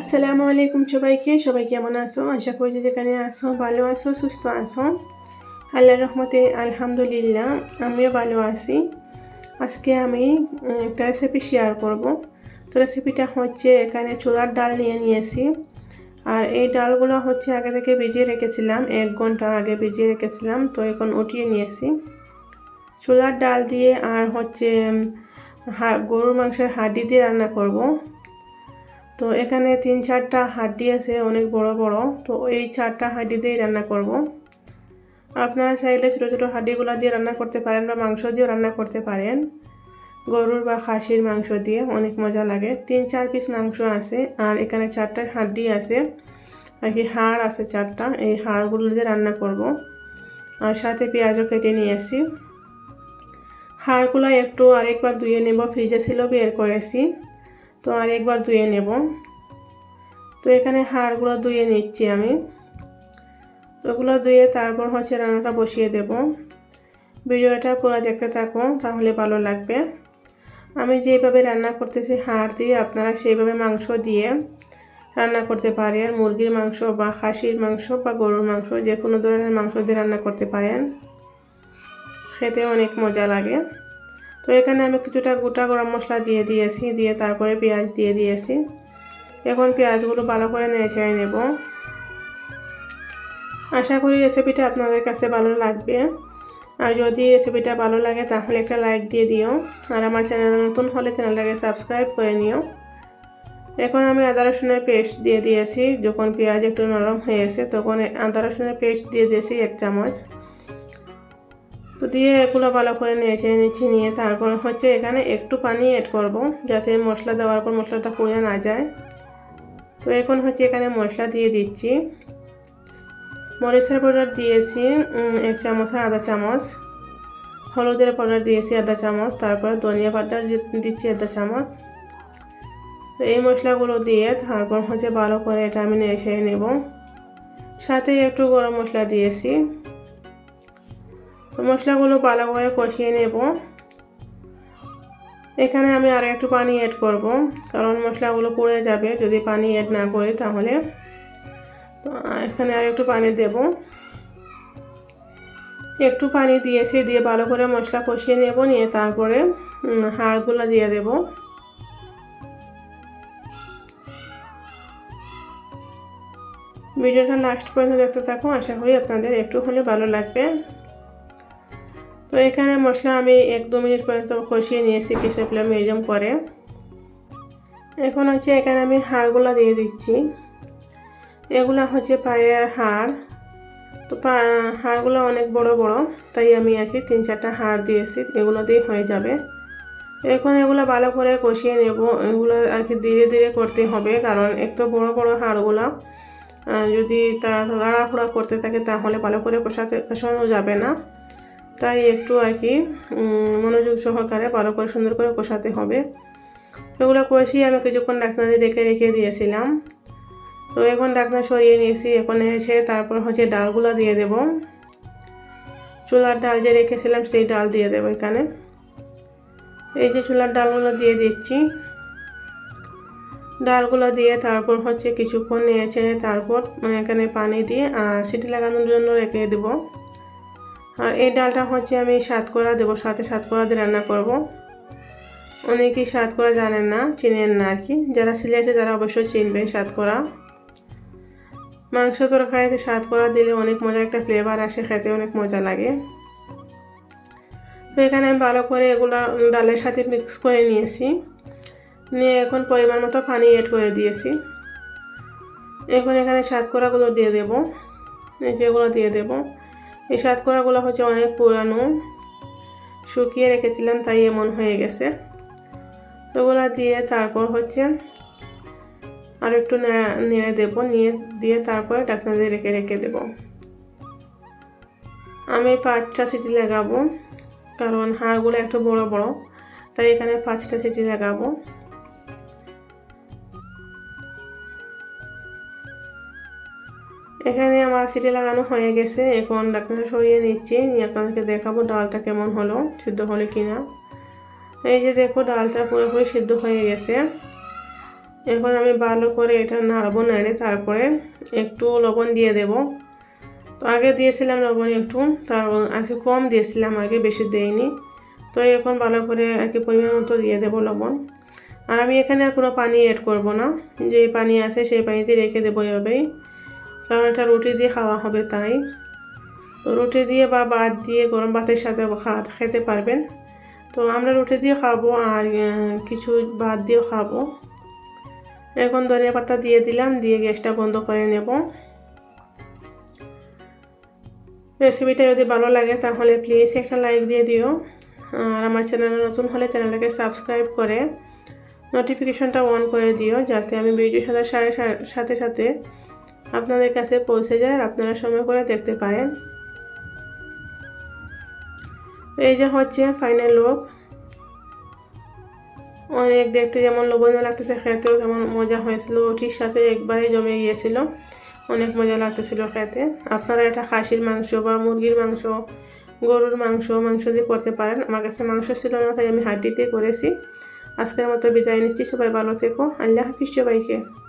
আসসালামু আলাইকুম সবাইকে। সবাই কেমন আছো? আশা করি যে যেখানে আসো ভালো আছো, সুস্থ আছো। আল্লাহ রহমতে আলহামদুলিল্লাহ, আমিও ভালো আছি। আজকে আমি একটা রেসিপি শেয়ার করব। তো রেসিপিটা হচ্ছে এখানে চুলার ডাল নিয়ে নিয়েছি। আর এই ডালগুলো হচ্ছে আগে থেকে ভিজিয়ে রেখেছিলাম, এক ঘণ্টা আগে ভিজিয়ে রেখেছিলাম, তো এখন উঠিয়ে নিয়েছি। চুলার ডাল দিয়ে আর হচ্ছে গরুর মাংসের হাড্ডি দিয়ে রান্না করব। তো এখানে তিন চারটা হাড্ডি আছে, অনেক বড় বড়। তো এই চারটা হাড্ডি দিয়েই রান্না করব। আপনারা চাইলে ছোটো ছোটো হাড্ডিগুলো দিয়ে রান্না করতে পারেন বা মাংস দিয়েও রান্না করতে পারেন। গরুর বা খাসির মাংস দিয়ে অনেক মজা লাগে। তিন চার পিস মাংস আছে আর এখানে চারটা হাড্ডি আছে। আর কি হাড় আছে চারটা, এই হাড়গুলো দিয়ে রান্না করব। আর সাথে পেঁয়াজও কেটে নিয়ে নিয়েছি। হাড়গুলো একটু আরেকবার ধুয়ে নেব, ফ্রিজে ছিল বের করেছি। তো আর একবার ধুয়ে নেব। তো এখানে হাড়গুলো ধুয়ে নিচ্ছি আমি। ওগুলো ধুয়ে তারপর হচ্ছে রান্নাটা বসিয়ে দেব। ভিডিওটা পুরো দেখতে থাকো, তাহলে ভালো লাগবে। আমি যেভাবে রান্না করতেছি হাড় দিয়ে, আপনারা সেইভাবে মাংস দিয়ে রান্না করতে পারেন। মুরগির মাংস বা খাসির মাংস বা গরুর মাংস, যে কোনো ধরনের মাংস দিয়ে রান্না করতে পারেন। খেতে অনেক মজা লাগে। তো এখানে আমি কিছুটা গোটা গরম মশলা দিয়ে দিয়েছি, দিয়ে তারপরে পেঁয়াজ দিয়ে দিয়েছি। এখন পেঁয়াজগুলো ভালো করে নেড়ে নেব। আশা করি রেসিপিটা আপনাদের কাছে ভালো লাগবে। আর যদি রেসিপিটা ভালো লাগে, তাহলে একটা লাইক দিয়ে দিও। আর আমার চ্যানেল নতুন হলে চ্যানেলটাকে সাবস্ক্রাইব করে নিও। এখন আমি আদা রসুনের পেস্ট দিয়ে দিয়েছি। যখন পেঁয়াজ একটু নরম হয়েছে তখন আদা রসুনের পেস্ট দিয়ে দিয়েছি এক চামচ। দিয়ে এগুলো ভালো করে নিয়েছে নিচ্ছি নিয়ে তারপর হচ্ছে এখানে একটু পানি অ্যাড করব, যাতে মশলা দেওয়ার পর মশলাটা পুড়ে না যায়। তো এখন হচ্ছে এখানে মশলা দিয়ে দিচ্ছি। মরিচের পাউডার দিয়েছি এক চামচ আর আধা চামচ। হলুদের পাউডার দিয়েছি আধা চামচ, তারপরে ধনিয়া পাউডার দিচ্ছি আধা চামচ। তো এই মশলাগুলো দিয়ে তারপর হচ্ছে ভালো করে এটা আমি নেড়ে নেব। সাথে একটু গরম মশলা দিয়েছি। মশলাগুলো ভালো করে কষিয়ে নেব। এখানে আমি আরও একটু পানি অ্যাড করব, কারণ মশলাগুলো পুড়ে যাবে। যদি পানি অ্যাড না করি তাহলে তো এখানে আর একটু পানি দেব। একটু পানি দিয়েছি, দিয়ে ভালো করে মশলা কষিয়ে নেব, নিয়ে তারপরে হাড়গুলো দিয়ে দেব। ভিডিওটা লাস্ট পর্যন্ত দেখতে থাকো। আশা করি আপনাদের একটু হলে ভালো লাগবে। তো এখানে মশলা আমি এক দু মিনিট পর্যন্ত কষিয়ে নিয়েছি কিছু ফ্লেম মিডিয়াম করে। এখন হচ্ছে এখানে আমি হাড়গুলো দিয়ে দিচ্ছি। এগুলো হচ্ছে পায়ের হাড়। তো হাড়গুলো অনেক বড় বড়, তাই আমি আর কি তিন চারটা হাড় দিয়েছি, এগুলো দিয়ে হয়ে যাবে। এখন এগুলো ভালো করে কষিয়ে নেব, এগুলো আর কি ধীরে ধীরে করতে হবে, কারণ একটু বড় বড় হাড়গুলো যদি তাড়াহুড়া করতে থাকে তাহলে ভালো করে কষাতে, কষানো যাবে না। তাই একটু আর কি মনোযোগ সহকারে ভালো করে সুন্দর করে কষাতে হবে। এগুলো কষিয়ে আমি কিছুক্ষণ ডাকনা দিয়ে রেখে রেখে দিয়েছিলাম। তো এখন ডাকনা সরিয়ে নিয়েছি, এখন এসে তারপর হচ্ছে ডালগুলো দিয়ে দেব। চুলার ডাল যে রেখেছিলাম সেই ডাল দিয়ে দেবো এখানে। এই যে চুলার ডালগুলো দিয়ে দিচ্ছি। ডালগুলো দিয়ে তারপর হচ্ছে কিছুক্ষণ নেড়ে তারপর মানে এখানে পানি দিয়ে সিটি লাগানোর জন্য রেখে দেবো। আর এই ডালটা হচ্ছে আমি সাত করা দেবো, সাথে সাত করা দিয়ে রান্না করব। অনেকেই সাত করা জানেন না, চিনেন না আর কি। যারা সিলেটে তারা অবশ্যই চিনবেন সাত করা মাংস তরকারিতে সাত করা দিলে অনেক মজার একটা ফ্লেভার আসে, খেতে অনেক মজা লাগে। তো এখানে আমি ভালো করে এগুলো ডালের সাথে মিক্স করে নিয়েছি। নিয়ে এখন পরিমাণ মতো পানি অ্যাড করে দিয়েছি। এখন এখানে সাত করাগুলো দিয়ে দেবো। যেগুলো দিয়ে দেবো। এই সাতকড়াগুলো হচ্ছে অনেক পুরানো। শুকিয়ে রেখেছিলাম, তাই এমন হয়ে গেছে। ওগুলা দিয়ে তারপর হচ্ছে আর একটু নেড়া- দেবো, নিয়ে দিয়ে তারপরে ডাকনা দিয়ে রেখে রেখে দেবো। আমি পাঁচটা সিটি লাগাবো, কারণ হাড়গুলো একটু বড় বড়। তাই এখানে পাঁচটা সিটি লাগাবো। এখানে আমার সিটি লাগানো হয়ে গেছে। এখন ডাক্তার সরিয়ে নিচ্ছি। নিয়ে আপনাদেরকে দেখাবো ডালটা কেমন হলো, সিদ্ধ হলে কিনা। এই যে দেখো, ডালটা পুরোপুরি সিদ্ধ হয়ে গেছে। এখন আমি ভালো করে এটা নাড়বো, নাড়ে তারপরে একটু লবণ দিয়ে দেব। তো আগে দিয়েছিলাম লবণ একটু তার আর কি কম দিয়েছিলাম, আগে বেশি দেইনি। তো এখন ভালো করে আর কি পরিমাণ মতো দিয়ে দেবো লবণ। আর আমি এখানে আর কোনো পানি অ্যাড করব না। যে পানি আছে সেই পানিতে রেখে দেবো এভাবেই। কারণ এটা রুটি দিয়ে খাওয়া হবে তাই। রুটি দিয়ে বা ভাত দিয়ে গরম ভাতের সাথে ভাত খেতে পারবেন। তো আমরা রুটি দিয়ে খাব আর কিছু ভাত দিয়েও খাব। এখন ধনিয়া পাতা দিয়ে দিলাম, দিয়ে গ্যাসটা বন্ধ করে নেব। রেসিপিটা যদি ভালো লাগে তাহলে প্লিজ একটা লাইক দিয়ে দিও। আর আমার চ্যানেলে নতুন হলে চ্যানেলটাকে সাবস্ক্রাইব করে নোটিফিকেশনটা অন করে দিও, যাতে আমি ভিডিও সাথে সাথে সাথে সাথে আপনাদের কাছে পৌঁছে যায় আপনারা সময় করে দেখতে পারেন। এই যে হচ্ছে ফাইনাল লুক অনেক দেখতে যেমন লোভনীয় লাগতেছে, খেতেও তেমন মজা হয়েছিল। রুটির সাথে একবারে জমে গিয়েছিল। অনেক মজা লাগতেছিল খেতে। আপনারা এটা খাসির মাংস বা মুরগির মাংস, গরুর মাংস মাংস দিয়ে করতে পারেন। আমার কাছে মাংস ছিল না, তাই আমি হাড্ডি দিয়ে করেছি। আজকের মতো বিদায় নিচ্ছি। সবাই ভালো থেকো। আল্লাহ হাফিজ সবাইকে।